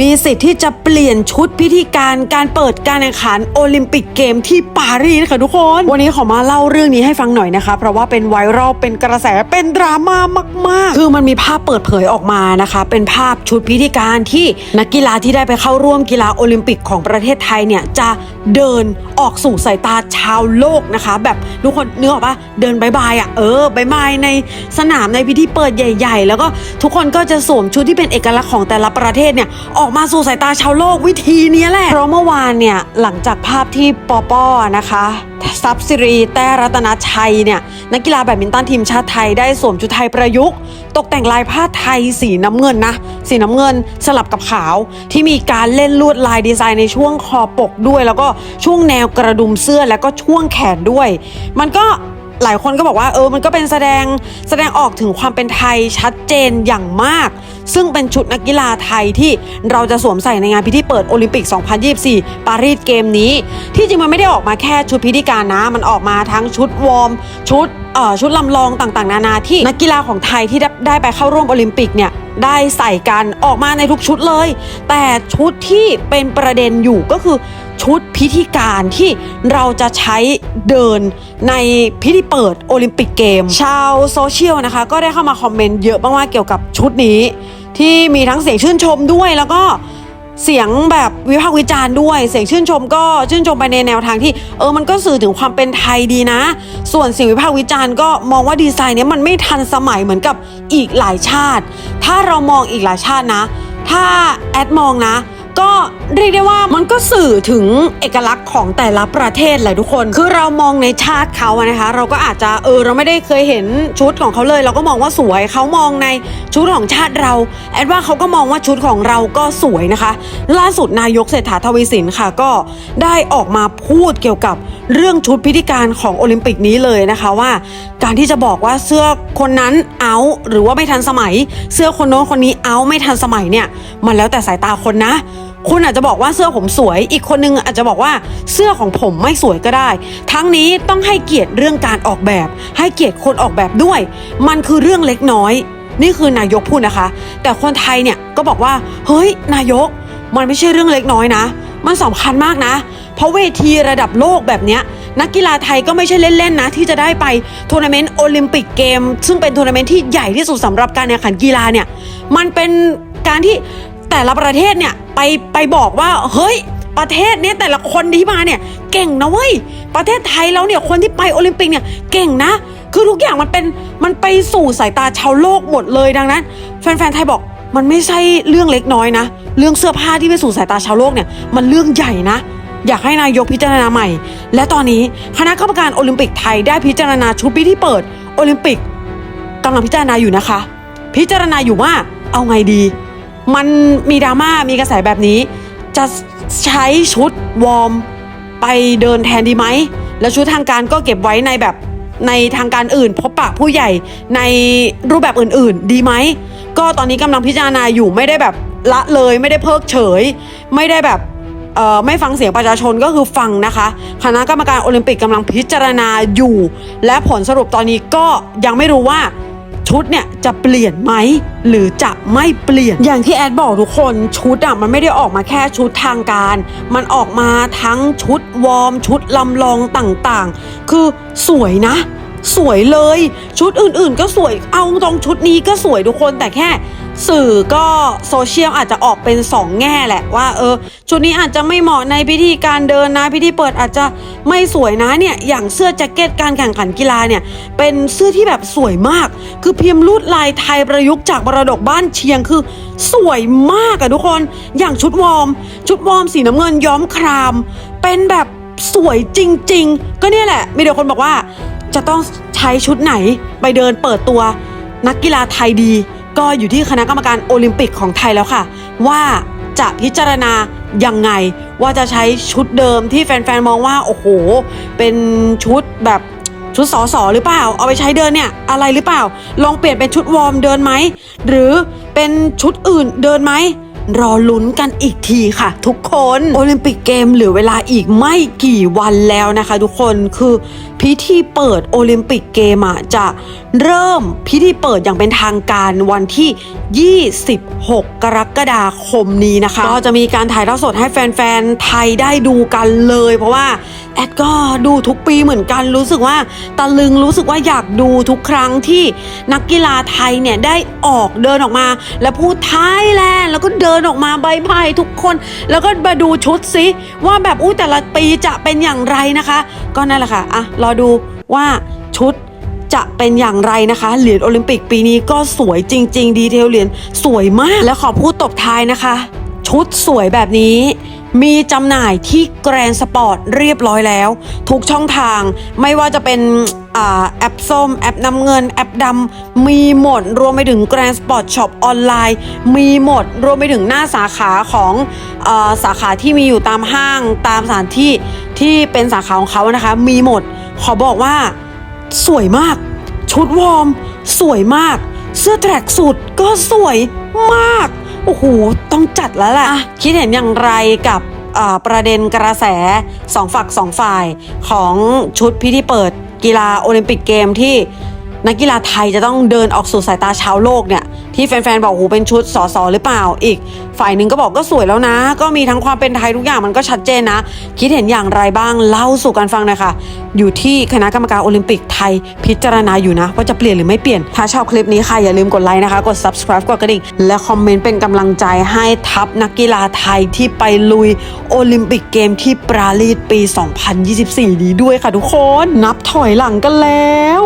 มีสิทธิ์ที่จะเปลี่ยนชุดพิธีการการเปิดการแข่งขันโอลิมปิกเกมที่ปารีสค่ะทุกคน วันนี้ขอมาเล่าเรื่องนี้ให้ฟังหน่อยนะคะ เพราะว่าเป็นไวรัลเป็นกระแสเป็นดราม่ามาก ๆ คือมันมีภาพเปิดเผยออกมานะคะ เป็นภาพชุดพิธีการที่นักกีฬาที่ได้ไปเข้าร่วมกีฬาโอลิมปิกของประเทศไทยเนี่ยจะเดินออกสู่สายตาชาวโลกนะคะ แบบทุกคนเนื้อออกปะเดินบายบายอะเออบายบายในสนามในพิธีเปิดใหญ่ ๆ แล้วก็ทุกคนก็จะสวมชุดที่เป็นเอกลักษณ์ของแต่ละประเทศเนี่ยออกมาสู่สายตาชาวโลกวิธีนี้แหละ เพราะเมื่อวานเนี่ยหลังจากภาพที่ปอปอนะคะซับซิรี แต้รัตนชัยเนี่ยนักกีฬาแบดมินตันทีมชาติไทยได้สวมชุดไทยประยุกต์ ตกแต่งลายผ้าไทยสีน้ำเงินนะ สีน้ำเงินสลับกับขาว ที่มีการเล่นลวดลายดีไซน์ในช่วงคอปกด้วย แล้วก็ช่วงแนวกระดุมเสื้อแล้วก็ช่วงแขนด้วย มันก็ หลายคนก็บอกว่าเออมันก็เป็นแสดงแสดงออกถึงความเป็นไทยชัดเจนอย่างมาก ซึ่งเป็นชุดนักกีฬาไทยที่เราจะสวมใส่ในงานพิธีเปิดโอลิมปิก 2024 ปารีสเกมนี้ ที่จริงมันไม่ได้ออกมาแค่ชุดพิธีการนะ มันออกมาทั้งชุดวอร์มชุดเอ่อชุดลำลองต่างๆ นานาที่นักกีฬาของไทยที่ได้ได้ไปเข้าร่วมโอลิมปิกเนี่ยได้ใส่กันออกมาในทุกชุดเลย แต่ชุดที่เป็นประเด็นอยู่ก็คือ ชุดพิธีการที่เราจะใช้เดินในพิธีเปิดโอลิมปิกเกม ชาวโซเชียลนะคะ ก็ได้เข้ามาคอมเมนต์เยอะมากๆเกี่ยวกับชุดนี้ ที่มีทั้งเสียงชื่นชมด้วยแล้วก็เสียงแบบวิพากษ์วิจารณ์ด้วย เสียงชื่นชมก็ชื่นชมไปในแนวทางที่ เออมันก็สื่อถึงความเป็นไทยดีนะ ส่วนเสียงวิพากษ์วิจารณ์ก็มองว่าดีไซน์เนี้ยมันไม่ทันสมัยเหมือนกับอีกหลายชาติ ถ้าเรามองอีกหลายชาตินะ ถ้าแอดมองนะ ก็เรียกได้ว่ามันก็สื่อถึงเอกลักษณ์ของแต่ละประเทศแหละทุกคน คือเรามองในชาติเขาอะนะคะ เราก็อาจจะเออเราไม่ได้เคยเห็นชุดของเขาเลย เราก็มองว่าสวยเขามองในชุดของชาติเรา แอดว่าเขาก็มองว่าชุดของเราก็สวยนะคะ ล่าสุดนายกเศรษฐาทวีสินค่ะก็ได้ออกมาพูดเกี่ยวกับเรื่องชุดพิธีการของโอลิมปิกนี้เลยนะคะว่า การที่จะบอกว่าเสื้อคนนั้นเอาหรือว่าไม่ทันสมัย เสื้อคนโน้นคนนี้เอาไม่ทันสมัยเนี่ย มันแล้วแต่สายตาคนนะ คุณอาจจะบอกว่าเสื้อผมสวย อีกคนนึงอาจจะบอกว่าเสื้อของผมไม่สวยก็ได้ ทั้งนี้ต้องให้เกียรติเรื่องการออกแบบ ให้เกียรติคนออกแบบด้วย มันคือเรื่องเล็กน้อย นี่คือนายกพูดนะคะ แต่คนไทยเนี่ยก็บอกว่า เฮ้ย นายก มันไม่ใช่เรื่องเล็กน้อยนะ มันสำคัญมากนะ เพราะเวทีระดับโลกแบบเนี้ยนักกีฬาไทยก็ไม่ใช่เล่นๆนะ ที่จะได้ไปทัวร์นาเมนต์โอลิมปิกเกม ซึ่งเป็นทัวร์นาเมนต์ที่ใหญ่ที่สุดสำหรับการแข่งขันกีฬาเนี่ย มันเป็นการที่แต่ละประเทศเนี่ย ไปไปบอกว่าเฮ้ย ประเทศเนี้ยแต่ละคนที่มาเนี่ยเก่งนะเว้ยประเทศไทยเราเนี่ยคนที่ไปโอลิมปิกเนี่ยเก่งนะ คือทุกอย่างมันเป็นมันไปสู่สายตาชาวโลกหมดเลยดังนั้น แฟนๆไทยบอกมันไม่ใช่เรื่องเล็กน้อยนะ เรื่องเสื้อผ้าที่ไปสู่สายตาชาวโลกเนี่ยมันเรื่องใหญ่นะอยากให้นายกพิจารณาใหม่ และตอนนี้คณะกรรมการโอลิมปิกไทยได้พิจารณาชุดพิธีเปิดโอลิมปิกกำลังพิจารณาอยู่นะคะ พิจารณาอยู่ว่าเอาไงดี มันมีดราม่ามีกระแสแบบนี้ จะใช้ชุดวอร์มไปเดินแทนดีไหม แล้วชุดทางการก็เก็บไว้ในแบบในทางการอื่น พบปะผู้ใหญ่ในรูปแบบอื่น ๆ ดีไหม ก็ตอนนี้กำลังพิจารณาอยู่ไม่ได้แบบละเลยไม่ได้เพิกเฉย ไม่ได้แบบเออไม่ฟังเสียงประชาชนก็คือฟังนะคะ คณะกรรมการโอลิมปิกกำลังพิจารณาอยู่ และผลสรุปตอนนี้ก็ยังไม่รู้ว่า ชุดเนี่ยจะเปลี่ยนไหมหรือจะไม่เปลี่ยน อย่างที่แอดบอกทุกคนชุดอะมันไม่ได้ออกมาแค่ชุดทางการ มันออกมาทั้งชุดวอร์มชุดลำลองต่างๆ คือสวยนะ สวยเลย ชุดอื่นๆ ก็สวยเอาตรงชุดนี้ก็สวยทุกคนแต่แค่ สื่อก็โซเชียลอาจจะออกเป็น 2 แง่แหละว่าเออชุดนี้อาจจะไม่เหมาะในพิธีการเดินนะพิธีเปิดอาจจะไม่สวยนะเนี่ยอย่างเสื้อแจ็คเก็ตการแข่งขันกีฬาเนี่ยเป็นเสื้อที่แบบสวยมาก คือพิมพ์ลวดลายไทยประยุกต์จากมรดกบ้านเชียงคือสวยมากอะทุกคน อย่างชุดวอร์มชุดวอร์มสีน้ำเงินย้อมคราม เป็นแบบสวยจริง ๆ ก็เนี่ยแหละ มีเดี๋ยวคนบอกว่า จะต้องใช้ชุดไหนไปเดินเปิดตัวนักกีฬาไทยดี ก็อยู่ที่คณะกรรมการโอลิมปิกของไทยแล้วค่ะ ว่าจะพิจารณายังไง ว่าจะใช้ชุดเดิมที่แฟนๆ มองว่า โอ้โห เป็นชุดแบบชุดสอสอหรือเปล่า เอาไปใช้เดินเนี่ยอะไรหรือเปล่า ลองเปลี่ยนเป็นชุดวอร์มเดินไหม หรือเป็นชุดอื่นเดินไหม รอลุ้นกันอีกทีค่ะ ทุกคนโอลิมปิกเกมเหลือเวลาอีกไม่กี่วันแล้วนะคะ ทุกคนคือพิธีเปิดโอลิมปิกเกมอะจะเริ่มพิธีเปิดอย่างเป็นทางการวันที่ 26 กรกฎาคมนี้นะคะ ก็จะมีการถ่ายทอดสดให้แฟนๆ ไทยได้ดูกันเลย เพราะว่าแอดก็ดูทุกปีเหมือนกันรู้สึกว่าตะลึงรู้สึกว่าอยากดูทุกครั้งที่นักกีฬาไทยเนี่ยได้ออกเดินออกมา แล้วพูดไทยแลนด์แล้วก็เดินออกมาใบพายทุกคน แล้วก็มาดูชุดซิว่าแบบอู้แต่ละปีจะเป็นอย่างไรนะคะ ก็นั่นแหละค่ะอะรอดูว่าชุดจะเป็นอย่างไรนะคะ เหรียญโอลิมปิกปีนี้ก็สวยจริง ๆ ดีเทลเหรียญสวยมากและขอพูดตบท้ายนะคะ ชุดสวยแบบนี้ มีจำหน่ายที่แกรนสปอร์ตเรียบร้อยแล้ว ทุกช่องทางไม่ว่าจะเป็นอแอปส้ม แอปน้ำเงิน แอปดำมีหมด รวมไปถึงแกรนสปอร์ตช็อปออนไลน์ มีหมด รวมไปถึงหน้าสาขาของอสาขาที่มีอยู่ตามห้างตามสถานที่ที่เป็นสาขาของเขานะคะ มีหมด ขอบอกว่าสวยมาก ชุดวอร์ม สวยมาก เสื้อแทร็กสูทก็สวยมาก โอ้โห ต้องจัดแล้วแหละะคิดเห็นอย่างไรกับประเด็นกระแสสองฝักสองฝ่ายของชุดพิธีเปิดกีฬาโอลิมปิกเกมที่ นักกีฬาไทยจะต้องเดินออกสู่สายตาชาวโลกเนี่ย ที่แฟนๆ บอกโอ้โหเป็นชุดสอสอหรือเปล่า อีก ฝ่ายหนึ่งก็บอกก็สวยแล้วนะ ก็มีทั้งความเป็นไทยทุกอย่างมันก็ชัดเจนนะ คิดเห็นอย่างไรบ้างเล่าสู่กันฟังน่อยค่ะอยู่ที่คณะกรรมการโอลิมปิกไทยพิจารณาอยู่นะ ว่าจะเปลี่ยนหรือไม่เปลี่ยน ถ้าชอบคลิปนี้ค่ะอย่าลืมกดไลค์นะคะ กด subscribe กดกระดิ่ง และคอมเมนต์เป็นกำลังใจให้ทัพนักกีฬาไทยที่ไปลุยโอลิมปิกเกมที่ปราลีสปี 2024 นี้ด้วยค่ะทุกคน นับถอยหลังกันแล้ว